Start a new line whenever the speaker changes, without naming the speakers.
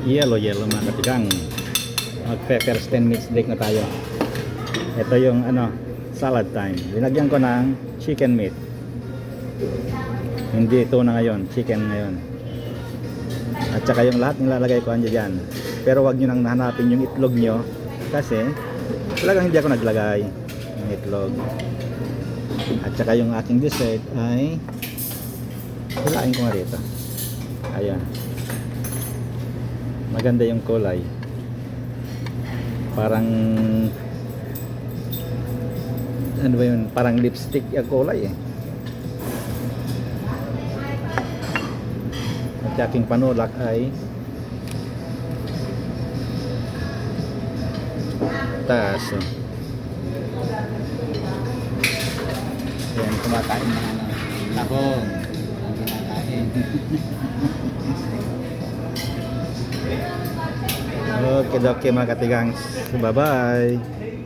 Yellow, yellow mga katigang. Mag-first 10 minutes break na tayo. Ito yung ano, salad time. Linagyan ko ng chicken meat. Hindi ito na ngayon, chicken ngayon. At saka yung lahat nilalagay ko andyan dyan. Pero wag nyo nang hanapin yung itlog nyo kasi talagang hindi ako naglagay ng itlog. At saka yung aking dessert ay hilain ko nga rito. Ayan. Maganda yung kulay. Parang ano ba yun? Parang lipstick yung kulay eh. At aking panulak ay taas. Oh. Yan, kumakain ng ano, lahong. Ang kinakain. okay, okay mga katigang. Bye-bye.